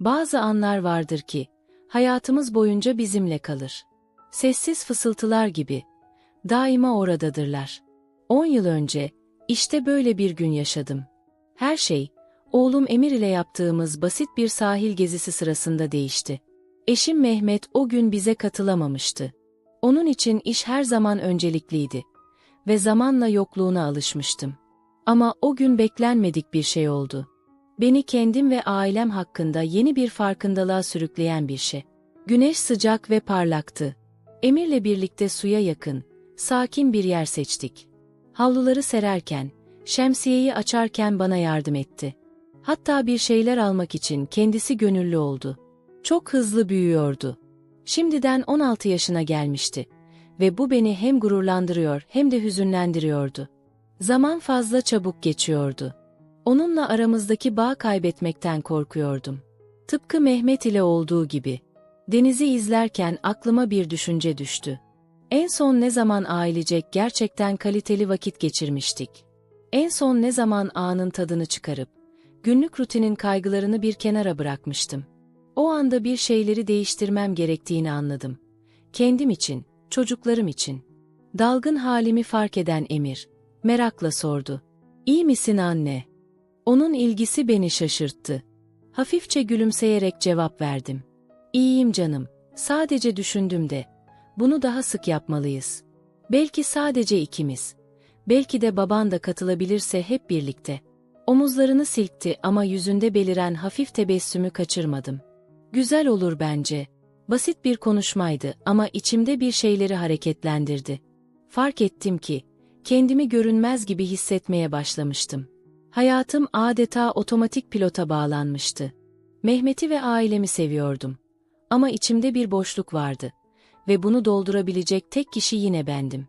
Bazı anlar vardır ki, hayatımız boyunca bizimle kalır. Sessiz fısıltılar gibi, daima oradadırlar. 10 yıl önce, işte böyle bir gün yaşadım. Her şey, oğlum Emir ile yaptığımız basit bir sahil gezisi sırasında değişti. Eşim Mehmet o gün bize katılamamıştı. Onun için iş her zaman öncelikliydi ve zamanla yokluğuna alışmıştım. Ama o gün beklenmedik bir şey oldu. Beni kendim ve ailem hakkında yeni bir farkındalığa sürükleyen bir şey. Güneş sıcak ve parlaktı. Emir'le birlikte suya yakın, sakin bir yer seçtik. Havluları sererken, şemsiyeyi açarken bana yardım etti. Hatta bir şeyler almak için kendisi gönüllü oldu. Çok hızlı büyüyordu. Şimdiden 16 yaşına gelmişti ve bu beni hem gururlandırıyor hem de hüzünlendiriyordu. Zaman fazla çabuk geçiyordu. Onunla aramızdaki bağ kaybetmekten korkuyordum. Tıpkı Mehmet ile olduğu gibi. Denizi izlerken aklıma bir düşünce düştü. En son ne zaman ailecek gerçekten kaliteli vakit geçirmiştik? En son ne zaman anın tadını çıkarıp, günlük rutinin kaygılarını bir kenara bırakmıştım? O anda bir şeyleri değiştirmem gerektiğini anladım. Kendim için, çocuklarım için. Dalgın halimi fark eden Emir, merakla sordu. İyi misin anne? Onun ilgisi beni şaşırttı. Hafifçe gülümseyerek cevap verdim. İyiyim canım, sadece düşündüm de. Bunu daha sık yapmalıyız. Belki sadece ikimiz. Belki de baban da katılabilirse hep birlikte. Omuzlarını silkti ama yüzünde beliren hafif tebessümü kaçırmadım. Güzel olur bence. Basit bir konuşmaydı ama içimde bir şeyleri hareketlendirdi. Fark ettim ki, kendimi görünmez gibi hissetmeye başlamıştım. Hayatım adeta otomatik pilota bağlanmıştı. Mehmet'i ve ailemi seviyordum. Ama içimde bir boşluk vardı. Ve bunu doldurabilecek tek kişi yine bendim.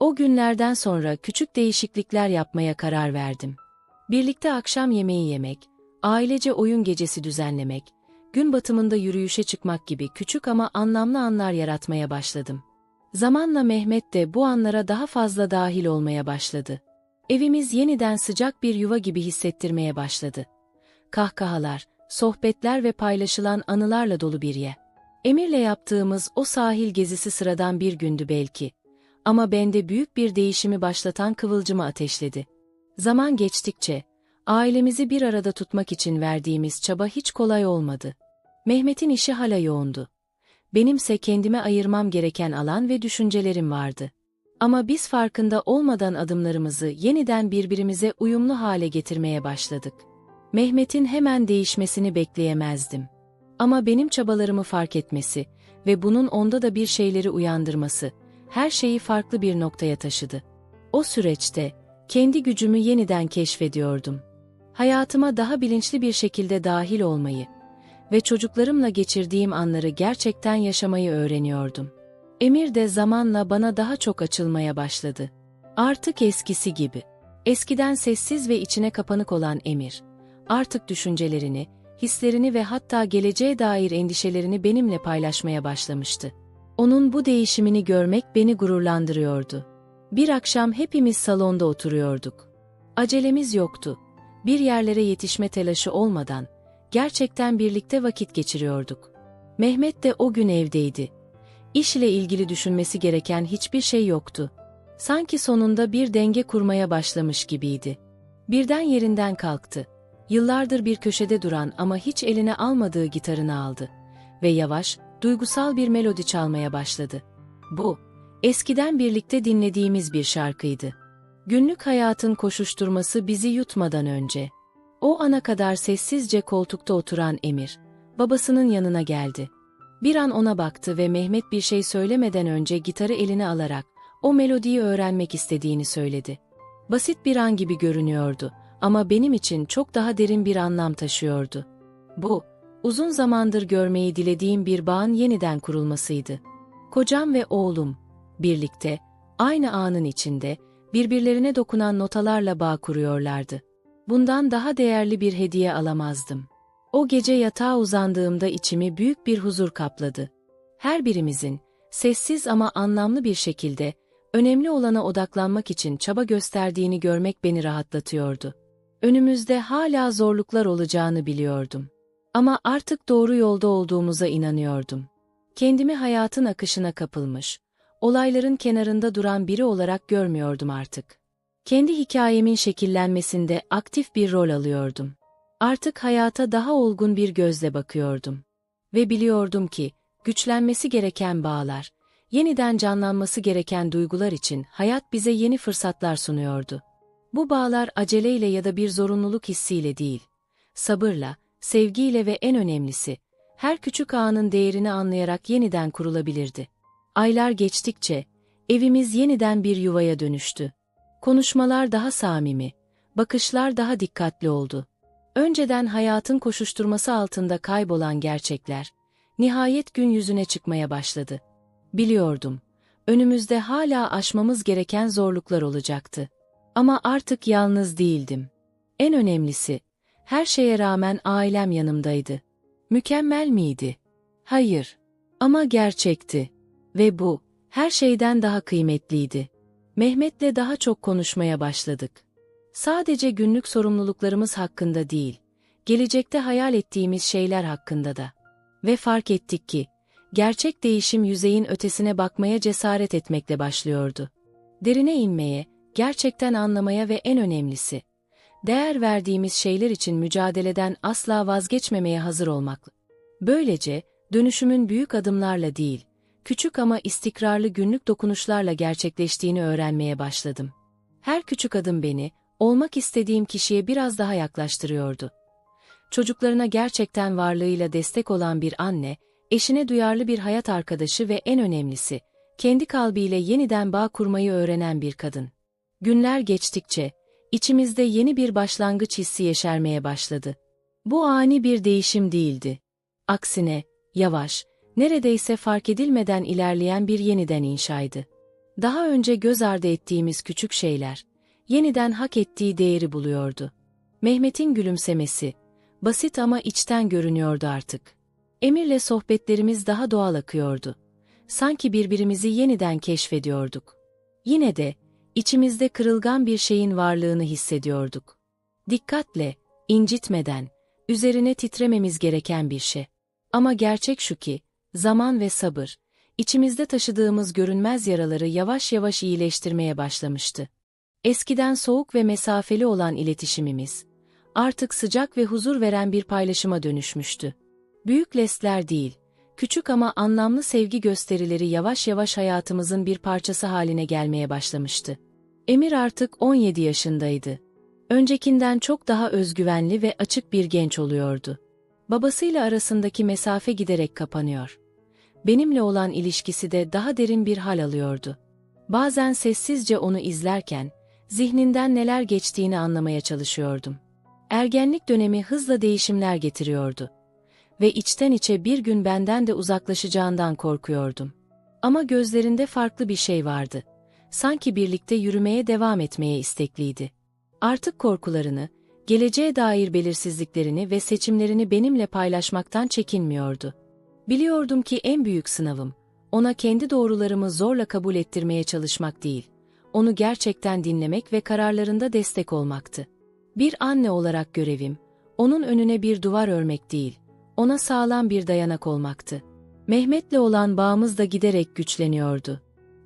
O günlerden sonra küçük değişiklikler yapmaya karar verdim. Birlikte akşam yemeği yemek, ailece oyun gecesi düzenlemek, gün batımında yürüyüşe çıkmak gibi küçük ama anlamlı anlar yaratmaya başladım. Zamanla Mehmet de bu anlara daha fazla dahil olmaya başladı. Evimiz yeniden sıcak bir yuva gibi hissettirmeye başladı. Kahkahalar, sohbetler ve paylaşılan anılarla dolu bir yer. Emir'le yaptığımız o sahil gezisi sıradan bir gündü belki. Ama bende büyük bir değişimi başlatan kıvılcımı ateşledi. Zaman geçtikçe, ailemizi bir arada tutmak için verdiğimiz çaba hiç kolay olmadı. Mehmet'in işi hala yoğundu. Benimse kendime ayırmam gereken alan ve düşüncelerim vardı. Ama biz farkında olmadan adımlarımızı yeniden birbirimize uyumlu hale getirmeye başladık. Mehmet'in hemen değişmesini bekleyemezdim. Ama benim çabalarımı fark etmesi ve bunun onda da bir şeyleri uyandırması, her şeyi farklı bir noktaya taşıdı. O süreçte, kendi gücümü yeniden keşfediyordum. Hayatıma daha bilinçli bir şekilde dahil olmayı ve çocuklarımla geçirdiğim anları gerçekten yaşamayı öğreniyordum. Emir de zamanla bana daha çok açılmaya başladı. Artık eskisi gibi. Eskiden sessiz ve içine kapanık olan Emir, artık düşüncelerini, hislerini ve hatta geleceğe dair endişelerini benimle paylaşmaya başlamıştı. Onun bu değişimini görmek beni gururlandırıyordu. Bir akşam hepimiz salonda oturuyorduk. Acelemiz yoktu. Bir yerlere yetişme telaşı olmadan, gerçekten birlikte vakit geçiriyorduk. Mehmet de o gün evdeydi. İş ile ilgili düşünmesi gereken hiçbir şey yoktu. Sanki sonunda bir denge kurmaya başlamış gibiydi. Birden yerinden kalktı. Yıllardır bir köşede duran ama hiç eline almadığı gitarını aldı. Ve yavaş, duygusal bir melodi çalmaya başladı. Bu, eskiden birlikte dinlediğimiz bir şarkıydı. Günlük hayatın koşuşturması bizi yutmadan önce. O ana kadar sessizce koltukta oturan Emir, babasının yanına geldi. Bir an ona baktı ve Mehmet bir şey söylemeden önce gitarı eline alarak o melodiyi öğrenmek istediğini söyledi. Basit bir an gibi görünüyordu ama benim için çok daha derin bir anlam taşıyordu. Bu, uzun zamandır görmeyi dilediğim bir bağın yeniden kurulmasıydı. Kocam ve oğlum, birlikte, aynı anın içinde, birbirlerine dokunan notalarla bağ kuruyorlardı. Bundan daha değerli bir hediye alamazdım. O gece yatağa uzandığımda içimi büyük bir huzur kapladı. Her birimizin, sessiz ama anlamlı bir şekilde, önemli olana odaklanmak için çaba gösterdiğini görmek beni rahatlatıyordu. Önümüzde hala zorluklar olacağını biliyordum. Ama artık doğru yolda olduğumuza inanıyordum. Kendimi hayatın akışına kapılmış, olayların kenarında duran biri olarak görmüyordum artık. Kendi hikayemin şekillenmesinde aktif bir rol alıyordum. Artık hayata daha olgun bir gözle bakıyordum. Ve biliyordum ki, güçlenmesi gereken bağlar, yeniden canlanması gereken duygular için hayat bize yeni fırsatlar sunuyordu. Bu bağlar aceleyle ya da bir zorunluluk hissiyle değil, sabırla, sevgiyle ve en önemlisi, her küçük anın değerini anlayarak yeniden kurulabilirdi. Aylar geçtikçe, evimiz yeniden bir yuvaya dönüştü. Konuşmalar daha samimi, bakışlar daha dikkatli oldu. Önceden hayatın koşuşturması altında kaybolan gerçekler, nihayet gün yüzüne çıkmaya başladı. Biliyordum, önümüzde hala aşmamız gereken zorluklar olacaktı. Ama artık yalnız değildim. En önemlisi, her şeye rağmen ailem yanımdaydı. Mükemmel miydi? Hayır. Ama gerçekti. Ve bu, her şeyden daha kıymetliydi. Mehmet'le daha çok konuşmaya başladık. Sadece günlük sorumluluklarımız hakkında değil, gelecekte hayal ettiğimiz şeyler hakkında da. Ve fark ettik ki, gerçek değişim yüzeyin ötesine bakmaya cesaret etmekle başlıyordu. Derine inmeye, gerçekten anlamaya ve en önemlisi, değer verdiğimiz şeyler için mücadeleden asla vazgeçmemeye hazır olmak. Böylece, dönüşümün büyük adımlarla değil, küçük ama istikrarlı günlük dokunuşlarla gerçekleştiğini öğrenmeye başladım. Her küçük adım beni, olmak istediğim kişiye biraz daha yaklaştırıyordu. Çocuklarına gerçekten varlığıyla destek olan bir anne, eşine duyarlı bir hayat arkadaşı ve en önemlisi, kendi kalbiyle yeniden bağ kurmayı öğrenen bir kadın. Günler geçtikçe, içimizde yeni bir başlangıç hissi yeşermeye başladı. Bu ani bir değişim değildi. Aksine, yavaş, neredeyse fark edilmeden ilerleyen bir yeniden inşaydı. Daha önce göz ardı ettiğimiz küçük şeyler, yeniden hak ettiği değeri buluyordu. Mehmet'in gülümsemesi, basit ama içten görünüyordu artık. Emir'le sohbetlerimiz daha doğal akıyordu. Sanki birbirimizi yeniden keşfediyorduk. Yine de, içimizde kırılgan bir şeyin varlığını hissediyorduk. Dikkatle, incitmeden, üzerine titrememiz gereken bir şey. Ama gerçek şu ki, zaman ve sabır, içimizde taşıdığımız görünmez yaraları yavaş yavaş iyileştirmeye başlamıştı. Eskiden soğuk ve mesafeli olan iletişimimiz, artık sıcak ve huzur veren bir paylaşıma dönüşmüştü. Büyük lestler değil, küçük ama anlamlı sevgi gösterileri yavaş yavaş hayatımızın bir parçası haline gelmeye başlamıştı. Emir artık 17 yaşındaydı. Öncekinden çok daha özgüvenli ve açık bir genç oluyordu. Babasıyla arasındaki mesafe giderek kapanıyor. Benimle olan ilişkisi de daha derin bir hal alıyordu. Bazen sessizce onu izlerken, zihninden neler geçtiğini anlamaya çalışıyordum. Ergenlik dönemi hızla değişimler getiriyordu. Ve içten içe bir gün benden de uzaklaşacağından korkuyordum. Ama gözlerinde farklı bir şey vardı. Sanki birlikte yürümeye devam etmeye istekliydi. Artık korkularını, geleceğe dair belirsizliklerini ve seçimlerini benimle paylaşmaktan çekinmiyordu. Biliyordum ki en büyük sınavım, ona kendi doğrularımı zorla kabul ettirmeye çalışmak değil, onu gerçekten dinlemek ve kararlarında destek olmaktı. Bir anne olarak görevim, onun önüne bir duvar örmek değil, ona sağlam bir dayanak olmaktı. Mehmet'le olan bağımız da giderek güçleniyordu.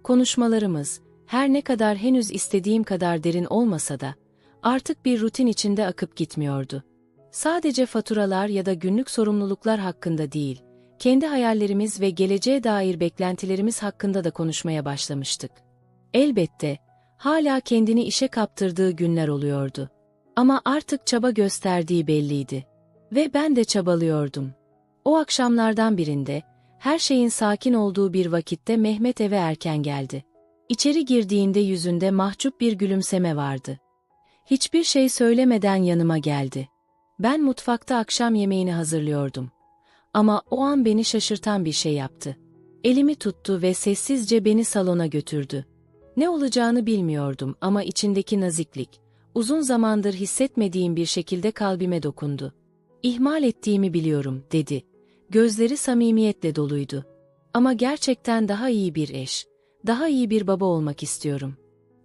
Konuşmalarımız, her ne kadar henüz istediğim kadar derin olmasa da, artık bir rutin içinde akıp gitmiyordu. Sadece faturalar ya da günlük sorumluluklar hakkında değil, kendi hayallerimiz ve geleceğe dair beklentilerimiz hakkında da konuşmaya başlamıştık. Elbette, hala kendini işe kaptırdığı günler oluyordu. Ama artık çaba gösterdiği belliydi. Ve ben de çabalıyordum. O akşamlardan birinde, her şeyin sakin olduğu bir vakitte Mehmet eve erken geldi. İçeri girdiğinde yüzünde mahcup bir gülümseme vardı. Hiçbir şey söylemeden yanıma geldi. Ben mutfakta akşam yemeğini hazırlıyordum. Ama o an beni şaşırtan bir şey yaptı. Elimi tuttu ve sessizce beni salona götürdü. Ne olacağını bilmiyordum ama içindeki naziklik, uzun zamandır hissetmediğim bir şekilde kalbime dokundu. İhmal ettiğimi biliyorum, dedi. Gözleri samimiyetle doluydu. Ama gerçekten daha iyi bir eş, daha iyi bir baba olmak istiyorum.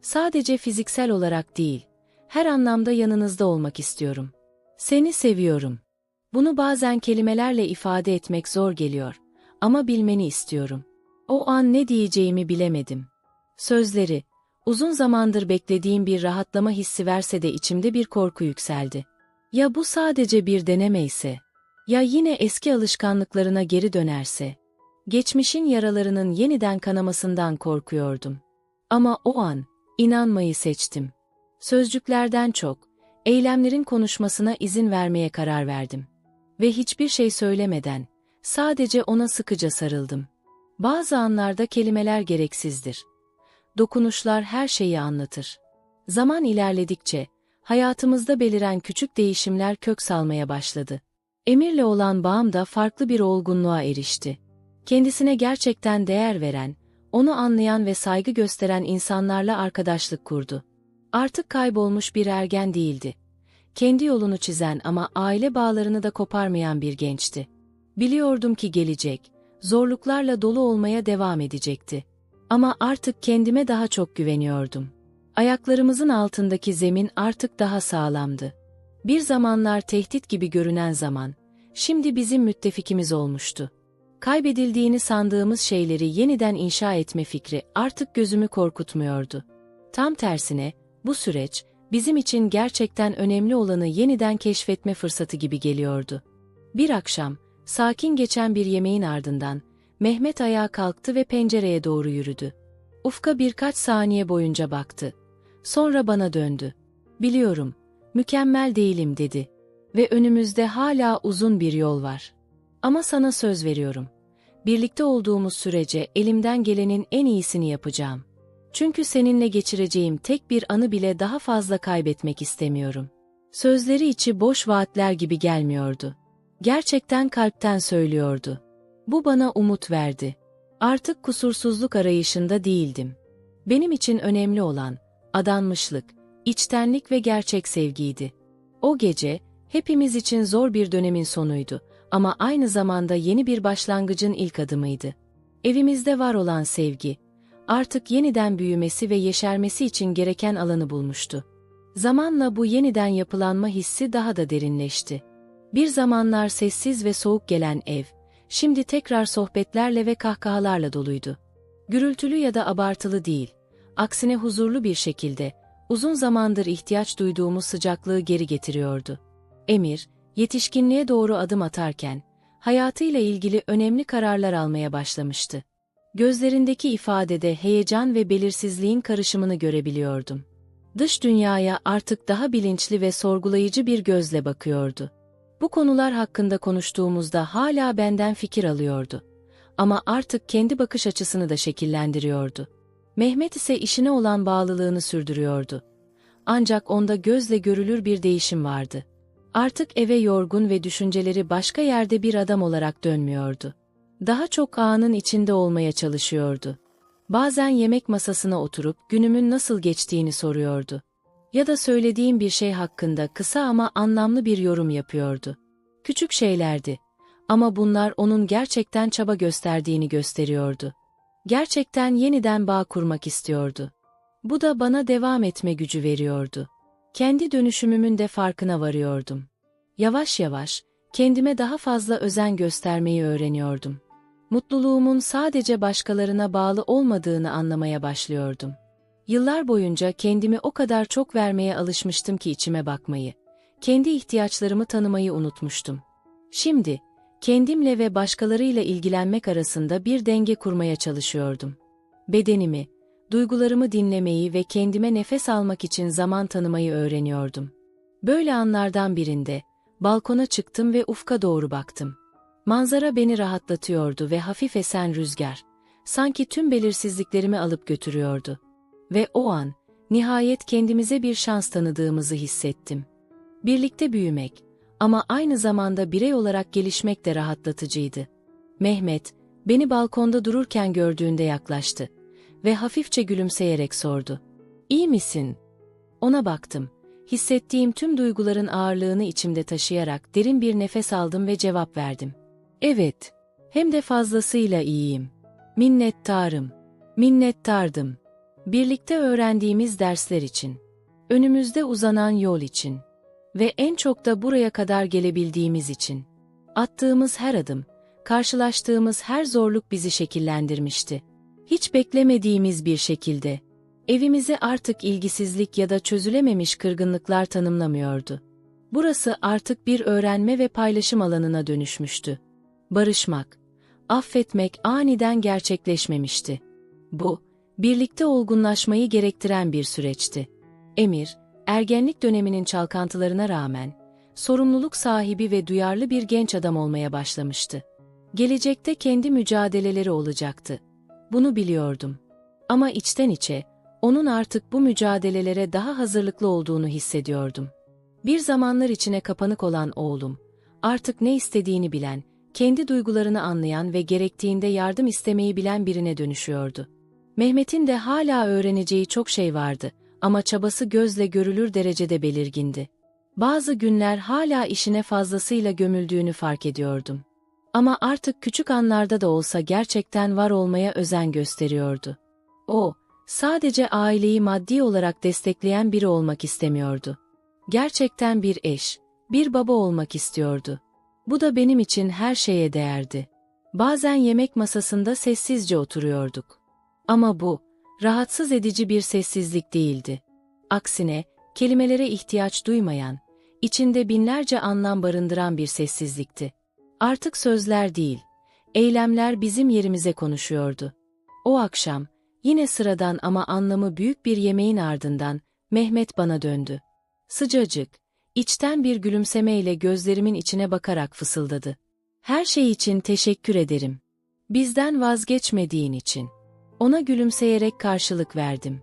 Sadece fiziksel olarak değil, her anlamda yanınızda olmak istiyorum. Seni seviyorum. Bunu bazen kelimelerle ifade etmek zor geliyor ama bilmeni istiyorum. O an ne diyeceğimi bilemedim. Sözleri, uzun zamandır beklediğim bir rahatlama hissi verse de içimde bir korku yükseldi. Ya bu sadece bir deneme ise? Ya yine eski alışkanlıklarına geri dönerse? Geçmişin yaralarının yeniden kanamasından korkuyordum. Ama o an, inanmayı seçtim. Sözcüklerden çok, eylemlerin konuşmasına izin vermeye karar verdim. Ve hiçbir şey söylemeden, sadece ona sıkıca sarıldım. Bazı anlarda kelimeler gereksizdir. Dokunuşlar her şeyi anlatır. Zaman ilerledikçe, hayatımızda beliren küçük değişimler kök salmaya başladı. Emir'le olan bağım da farklı bir olgunluğa erişti. Kendisine gerçekten değer veren, onu anlayan ve saygı gösteren insanlarla arkadaşlık kurdu. Artık kaybolmuş bir ergen değildi. Kendi yolunu çizen ama aile bağlarını da koparmayan bir gençti. Biliyordum ki gelecek, zorluklarla dolu olmaya devam edecekti. Ama artık kendime daha çok güveniyordum. Ayaklarımızın altındaki zemin artık daha sağlamdı. Bir zamanlar tehdit gibi görünen zaman, şimdi bizim müttefikimiz olmuştu. Kaybedildiğini sandığımız şeyleri yeniden inşa etme fikri artık gözümü korkutmuyordu. Tam tersine, bu süreç, bizim için gerçekten önemli olanı yeniden keşfetme fırsatı gibi geliyordu. Bir akşam, sakin geçen bir yemeğin ardından, Mehmet ayağa kalktı ve pencereye doğru yürüdü. Ufka birkaç saniye boyunca baktı. Sonra bana döndü. Biliyorum, mükemmel değilim dedi. Ve önümüzde hala uzun bir yol var. Ama sana söz veriyorum. Birlikte olduğumuz sürece elimden gelenin en iyisini yapacağım. Çünkü seninle geçireceğim tek bir anı bile daha fazla kaybetmek istemiyorum. Sözleri içi boş vaatler gibi gelmiyordu. Gerçekten kalpten söylüyordu. Bu bana umut verdi. Artık kusursuzluk arayışında değildim. Benim için önemli olan, adanmışlık, içtenlik ve gerçek sevgiydi. O gece, hepimiz için zor bir dönemin sonuydu ama aynı zamanda yeni bir başlangıcın ilk adımıydı. Evimizde var olan sevgi, artık yeniden büyümesi ve yeşermesi için gereken alanı bulmuştu. Zamanla bu yeniden yapılanma hissi daha da derinleşti. Bir zamanlar sessiz ve soğuk gelen ev, şimdi tekrar sohbetlerle ve kahkahalarla doluydu. Gürültülü ya da abartılı değil, aksine huzurlu bir şekilde, uzun zamandır ihtiyaç duyduğumuz sıcaklığı geri getiriyordu. Emir, yetişkinliğe doğru adım atarken, hayatıyla ilgili önemli kararlar almaya başlamıştı. Gözlerindeki ifadede heyecan ve belirsizliğin karışımını görebiliyordum. Dış dünyaya artık daha bilinçli ve sorgulayıcı bir gözle bakıyordu. Bu konular hakkında konuştuğumuzda hala benden fikir alıyordu. Ama artık kendi bakış açısını da şekillendiriyordu. Mehmet ise işine olan bağlılığını sürdürüyordu. Ancak onda gözle görülür bir değişim vardı. Artık eve yorgun ve düşünceleri başka yerde bir adam olarak dönmüyordu. Daha çok anın içinde olmaya çalışıyordu. Bazen yemek masasına oturup günümün nasıl geçtiğini soruyordu. Ya da söylediğim bir şey hakkında kısa ama anlamlı bir yorum yapıyordu. Küçük şeylerdi. Ama bunlar onun gerçekten çaba gösterdiğini gösteriyordu. Gerçekten yeniden bağ kurmak istiyordu. Bu da bana devam etme gücü veriyordu. Kendi dönüşümümün de farkına varıyordum. Yavaş yavaş, kendime daha fazla özen göstermeyi öğreniyordum. Mutluluğumun sadece başkalarına bağlı olmadığını anlamaya başlıyordum. Yıllar boyunca kendimi o kadar çok vermeye alışmıştım ki içime bakmayı, kendi ihtiyaçlarımı tanımayı unutmuştum. Şimdi, kendimle ve başkalarıyla ilgilenmek arasında bir denge kurmaya çalışıyordum. Bedenimi, duygularımı dinlemeyi ve kendime nefes almak için zaman tanımayı öğreniyordum. Böyle anlardan birinde, balkona çıktım ve ufka doğru baktım. Manzara beni rahatlatıyordu ve hafif esen rüzgar, sanki tüm belirsizliklerimi alıp götürüyordu. Ve o an, nihayet kendimize bir şans tanıdığımızı hissettim. Birlikte büyümek ama aynı zamanda birey olarak gelişmek de rahatlatıcıydı. Mehmet, beni balkonda dururken gördüğünde yaklaştı ve hafifçe gülümseyerek sordu. İyi misin? Ona baktım. Hissettiğim tüm duyguların ağırlığını içimde taşıyarak derin bir nefes aldım ve cevap verdim. Evet, hem de fazlasıyla iyiyim. Minnettarım, minnettardım. Birlikte öğrendiğimiz dersler için, önümüzde uzanan yol için. Ve en çok da buraya kadar gelebildiğimiz için. Attığımız her adım, karşılaştığımız her zorluk bizi şekillendirmişti. Hiç beklemediğimiz bir şekilde. Evimizi artık ilgisizlik ya da çözülememiş kırgınlıklar tanımlamıyordu. Burası artık bir öğrenme ve paylaşım alanına dönüşmüştü. Barışmak, affetmek aniden gerçekleşmemişti. Bu, birlikte olgunlaşmayı gerektiren bir süreçti. Emir, ergenlik döneminin çalkantılarına rağmen, sorumluluk sahibi ve duyarlı bir genç adam olmaya başlamıştı. Gelecekte kendi mücadeleleri olacaktı. Bunu biliyordum. Ama içten içe, onun artık bu mücadelelere daha hazırlıklı olduğunu hissediyordum. Bir zamanlar içine kapanık olan oğlum, artık ne istediğini bilen, kendi duygularını anlayan ve gerektiğinde yardım istemeyi bilen birine dönüşüyordu. Mehmet'in de hala öğreneceği çok şey vardı ama çabası gözle görülür derecede belirgindi. Bazı günler hala işine fazlasıyla gömüldüğünü fark ediyordum. Ama artık küçük anlarda da olsa gerçekten var olmaya özen gösteriyordu. O, sadece aileyi maddi olarak destekleyen biri olmak istemiyordu. Gerçekten bir eş, bir baba olmak istiyordu. Bu da benim için her şeye değerdi. Bazen yemek masasında sessizce oturuyorduk. Ama bu, rahatsız edici bir sessizlik değildi. Aksine, kelimelere ihtiyaç duymayan, içinde binlerce anlam barındıran bir sessizlikti. Artık sözler değil, eylemler bizim yerimize konuşuyordu. O akşam, yine sıradan ama anlamı büyük bir yemeğin ardından, Mehmet bana döndü. Sıcacık, içten bir gülümsemeyle gözlerimin içine bakarak fısıldadı. Her şey için teşekkür ederim. Bizden vazgeçmediğin için. Ona gülümseyerek karşılık verdim.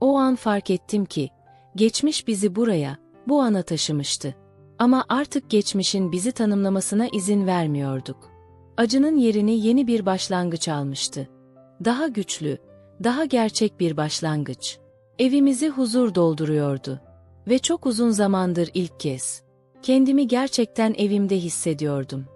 O an fark ettim ki, geçmiş bizi buraya, bu ana taşımıştı. Ama artık geçmişin bizi tanımlamasına izin vermiyorduk. Acının yerini yeni bir başlangıç almıştı. Daha güçlü, daha gerçek bir başlangıç. Evimizi huzur dolduruyordu. Ve çok uzun zamandır ilk kez. Kendimi gerçekten evimde hissediyordum.